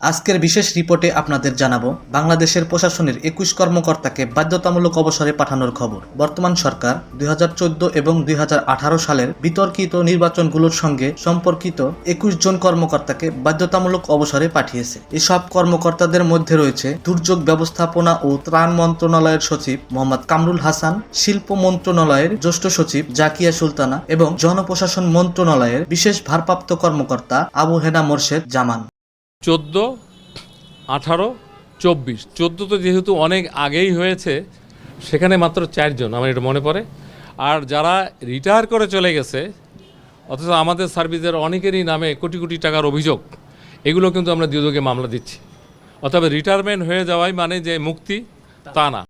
আজকের বিশেষ রিপোর্টে আপনাদের জানাব, বাংলাদেশের প্রশাসনের একুশ কর্মকর্তাকে বাধ্যতামূলক অবসরে পাঠানোর খবর। বর্তমান সরকার দুই হাজার চোদ্দ এবং দুই হাজার আঠারো সালের বিতর্কিত নির্বাচনগুলোর সঙ্গে সম্পর্কিত একুশ জন কর্মকর্তাকে বাধ্যতামূলক অবসরে পাঠিয়েছে। এসব কর্মকর্তাদের মধ্যে রয়েছে দুর্যোগ ব্যবস্থাপনা ও ত্রাণ মন্ত্রণালয়ের সচিব মোহাম্মদ কামরুল হাসান, শিল্প মন্ত্রণালয়ের জ্যেষ্ঠ সচিব জাকিয়া সুলতানা এবং জনপ্রশাসন মন্ত্রণালয়ের বিশেষ ভারপ্রাপ্ত কর্মকর্তা আবু হেনা মোর্শেদ জামান। চোদ্দ, আঠারো, চব্বিশ। চোদ্দ তো যেহেতু অনেক আগেই হয়েছে, সেখানে মাত্র চারজন, আমার এটা মনে পড়ে। আর যারা রিটায়ার করে চলে গেছে, অথচ আমাদের সার্ভিসের অনেকেরই নামে কোটি কোটি টাকার অভিযোগ, এগুলো কিন্তু আমরা দুদকে মামলা দিচ্ছি। অথবা রিটায়ারমেন্ট হয়ে যাওয়াই মানে যে মুক্তি, তা না।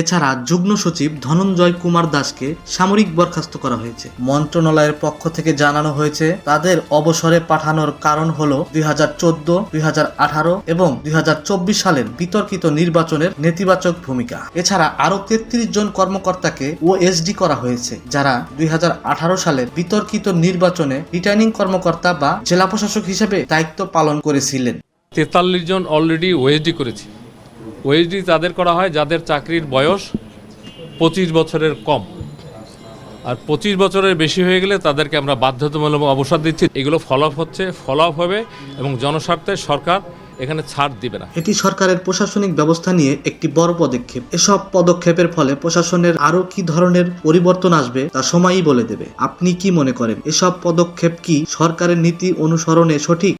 এছাড়া যুগ্ম সচিব ধনঞ্জয় কুমার দাসকে সামরিক বরখাস্ত করা হয়েছে। মন্ত্রণালয়ের পক্ষ থেকে জানানো হয়েছে, তাদের অবসরে পাঠানোর কারণ হল দুই হাজার চোদ্দ, দুই হাজার আঠারো এবং দুই হাজার চব্বিশ সালের বিতর্কিত নির্বাচনের নেতিবাচক ভূমিকা। এছাড়া আরও তেত্রিশ জন কর্মকর্তাকে ওএসডি করা হয়েছে, যারা দুই হাজার আঠারো সালের বিতর্কিত নির্বাচনে রিটার্নিং কর্মকর্তা বা জেলা প্রশাসক হিসেবে দায়িত্ব পালন করেছিলেন। তেতাল্লিশ জন অলরেডি ওএসডি করেছি। ওএসডি তাদের করা হয়, যাদের চাকরির বয়স পঁচিশ বছরের কম। আর পঁচিশ বছরের বেশি হয়ে গেলে তাদেরকে আমরা বাধ্যতামূলক অবসর দিচ্ছি। এগুলো ফলো আপ হচ্ছে ফলো আপ হবে এবং জনস্বার্থে সরকার এখানে ছাড় দিবে না। এটি সরকারের প্রশাসনিক ব্যবস্থা নিয়ে একটি বড় পদক্ষেপ। এসব পদক্ষেপের ফলে প্রশাসনের আরও কি ধরনের পরিবর্তন আসবে, তা সময়ই বলে দেবে। আপনি কি মনে করেন, এসব পদক্ষেপ কি সরকারের নীতি অনুসরণে সঠিক?